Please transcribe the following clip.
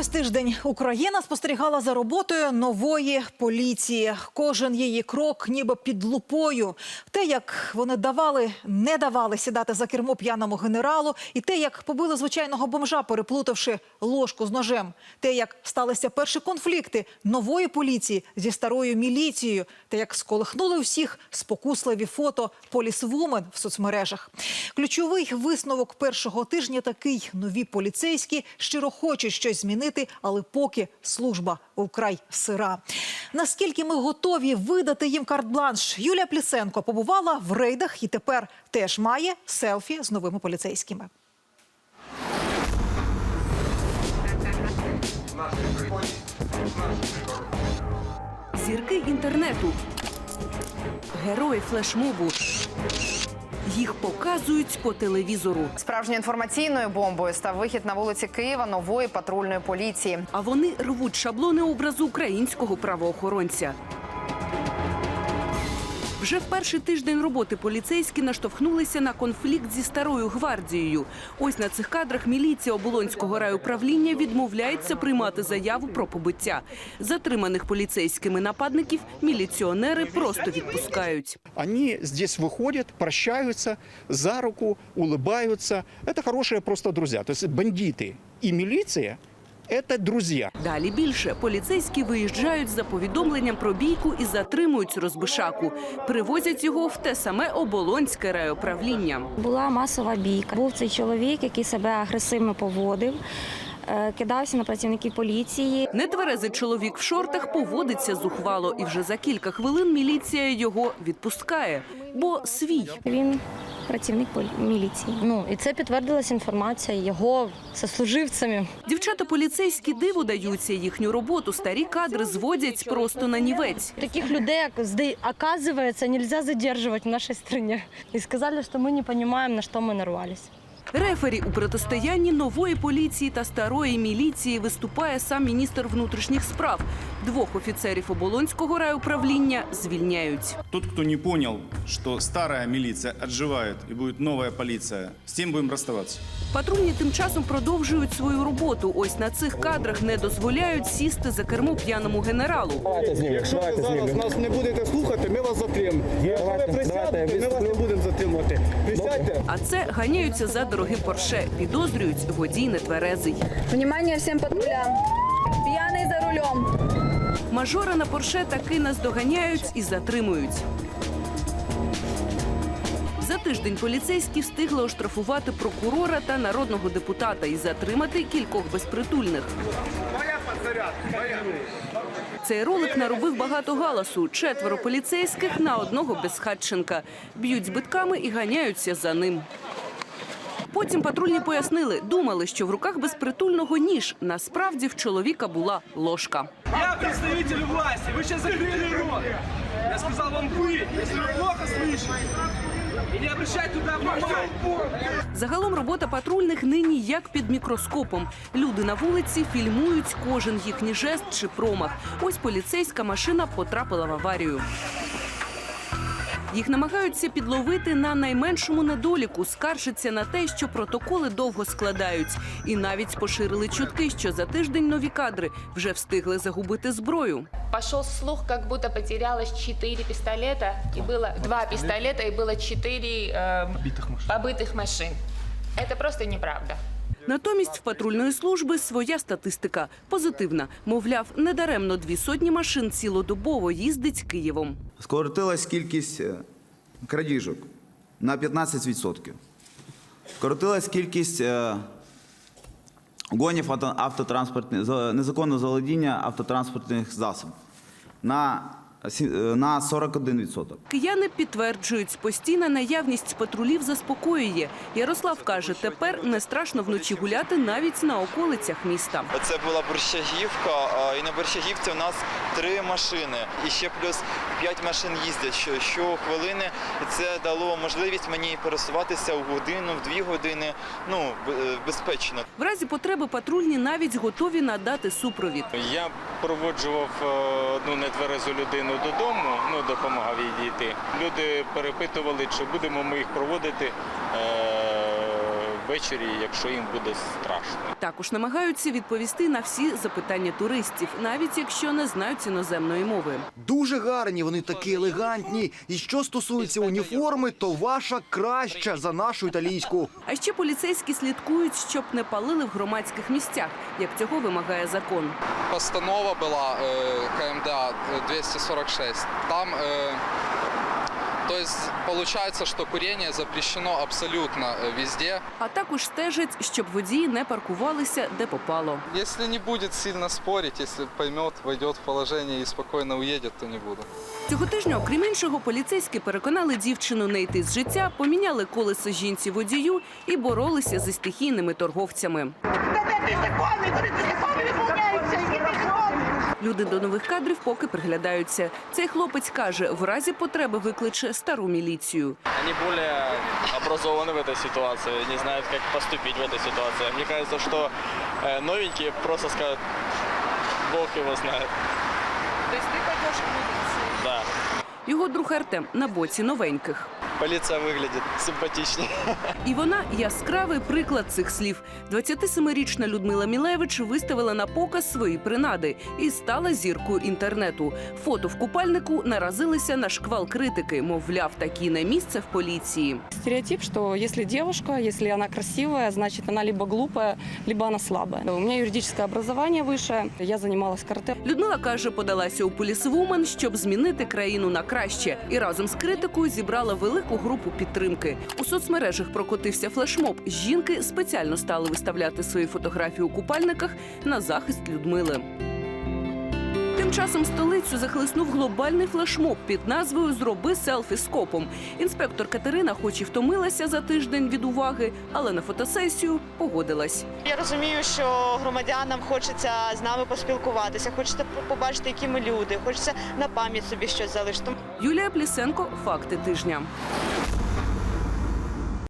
Увесь тиждень Україна спостерігала за роботою нової поліції. Кожен її крок ніби під лупою. Те, як вони давали, не давали сідати за кермо п'яному генералу, і те, як побили звичайного бомжа, переплутавши ложку з ножем. Те, як сталися перші конфлікти нової поліції зі старою міліцією, те, як сколихнули всіх спокусливі фото полісвумен в соцмережах. Ключовий висновок першого тижня такий: нові поліцейські щиро хочуть щось змінити, але поки служба вкрай сира. Наскільки ми готові видати їм карт-бланш? Юлія Плісенко побувала в рейдах і тепер теж має селфі з новими поліцейськими. Зірки інтернету, герої флешмобу. Їх показують по телевізору, Справжньою інформаційною бомбою став вихід на вулиці Києва нової патрульної поліції. а вони рвуть шаблони образу українського правоохоронця. Вже в перший тиждень роботи поліцейські наштовхнулися на конфлікт зі старою гвардією. Ось на цих кадрах міліція оболонського райуправління відмовляється приймати заяву про побиття. Затриманих поліцейськими нападників міліціонери просто відпускають. Они здесь выходят, прощаются за руку, улыбаются. Это хорошие просто друзья. То есть бандиты и это друзья. Далі більше поліцейські виїжджають за повідомленням про бійку і затримують розбишаку. Привозять його в те саме оболонське райуправління. Була масова бійка. Був цей чоловік, який себе агресивно поводив, е, кидався на працівників поліції. Нетверезий чоловік в шортах поводиться зухвало, і вже за кілька хвилин міліція його відпускає, бо свій. Він працівник полі- міліції. Ну і це підтвердилася інформація його сослуживцями. Дівчата поліцейські диву даються їхню роботу. Старі кадри зводять просто на нівець. Таких людей, оказывается, нельзя задерживать в нашей стране. И сказали, что мы не понимаем, на что мы нарвались. Рефері у протистоянні нової поліції та старої міліції виступає сам міністр внутрішніх справ. Двох офіцерів оболонського райуправління звільняють. Тот, кто не понял, что старая милиция отживает и будет новая полиция, с тем будем расставаться. Патрульні тим часом продовжують свою роботу. Ось на цих кадрах не дозволяють сісти за кермо п'яному генералу. Якщо ви зараз нас не будете слухати, ми вас затримаємо. Якщо ви присядете, ми вас не будемо затримувати. Присядьте. А це ганяються за дорогим порше. Підозрюють водій нетверезий. Внимание всем патрулям. Пьяный за рулем. Мажора на порше таки наздоганяють і затримують. За тиждень поліцейські встигли оштрафувати прокурора та народного депутата і затримати кількох безпритульних. Цей ролик наробив багато галасу. Четверо поліцейських на одного безхатченка. Б'ють збитками і ганяються за ним. Потім патрульні пояснили, думали, що в руках безпритульного ніж. Насправді в чоловіка була ложка. Я представитель власти. Вы сейчас закрыли рот. Я сказал вам вы, если вы плохо слышите. И не обращайте туда внимания. Загалом робота патрульних нині як під мікроскопом. Люди на вулиці фільмують кожен їхній жест чи промах. Ось поліцейська машина потрапила в аварію. Їх намагаються підловити на найменшому недоліку, скаржаться на те, що протоколи довго складають. І навіть поширили чутки, що за тиждень нові кадри вже встигли загубити зброю. Пошел слух, как будто потерялось 4 пистолета, и было два пистолета, и было 4 побитых машин. Это просто неправда. Натомість в патрульної служби своя статистика позитивна. Мовляв, недаремно дві сотні машин цілодобово їздить Києвом. Скоротилась кількість е, крадіжок на 15%. Скоротилась кількість е, гонів авто- автотранспортних, за- незаконного заволодіння автотранспортних засобів на, на 41%. Кияни підтверджують, постійна наявність патрулів заспокоює. Ярослав каже, тепер не страшно вночі гуляти навіть на околицях міста. Це була Борщагівка, і на Борщагівці у нас три машини. І ще плюс п'ять машин їздять що- щохвилини. І це дало можливість мені пересуватися в годину, в дві години, ну, е, безпечно. В разі потреби патрульні навіть готові надати супровід. Я проводжував е, одну нетверезу людину додому, ну допомагав їй дійти. Люди перепитували, чи будемо ми їх проводити е, ввечері, якщо їм буде страшно. Також намагаються відповісти на всі запитання туристів, навіть якщо не знають іноземної мови. Дуже гарні, вони такі елегантні. І що стосується уніформи, то ваша краща за нашу італійську. А ще поліцейські слідкують, щоб не палили в громадських місцях, як цього вимагає закон. Постанова була е, КМДА 246. Там, е, то есть, получается, что курение запрещено абсолютно э, везде. А також стежать, щоб водії не паркувалися де попало. Если не будет сильно спорить, если поймет, войдет в положение и спокойно уедет, то не буду. Цього тижня, окрім іншого, поліцейські переконали дівчину не йти з життя, поміняли колесо жінці водію і боролися зі стихійними торговцями. Люди до нових кадрів поки приглядаються. Цей хлопець каже, в разі потреби викличе стару міліцію. Они более образованы в этой ситуации, не знают, как поступить в этой ситуации. Мне кажется, что э, новенькие просто скажут, Бог его знает. То есть ты пойдешь к милиции? Да. Його друг Артем на боці новеньких. Полиция выглядит симпатичнее. І вона яскравий приклад цих слів. 27-річна Людмила Мілевич виставила на показ свої принади і стала зіркою інтернету. Фото в купальнику наразилися на шквал критики. Мовляв, такі не місце в поліції. Стереотип, что если девушка, если она красивая, значит она либо глупая, либо она слабая. У меня юридическое образование высшее, я занималась карате. Людмила каже, подалася у полісвумен, щоб змінити країну на краще, і разом з критикою зібрала велику групу підтримки. У соцмережах прокотився флешмоб. Жінки спеціально стали виставляти свої фотографії у купальниках на захист Людмили. Тим часом столицю захлиснув глобальний флешмоб під назвою Зроби селфі з копом. Інспектор Катерина, хоч і втомилася за тиждень від уваги, але на фотосесію погодилась. Я розумію, що громадянам хочеться з нами поспілкуватися, хочеться побачити, які ми люди, хочеться на пам'ять собі щось залишити. Юлія Плісенко. Факти тижня.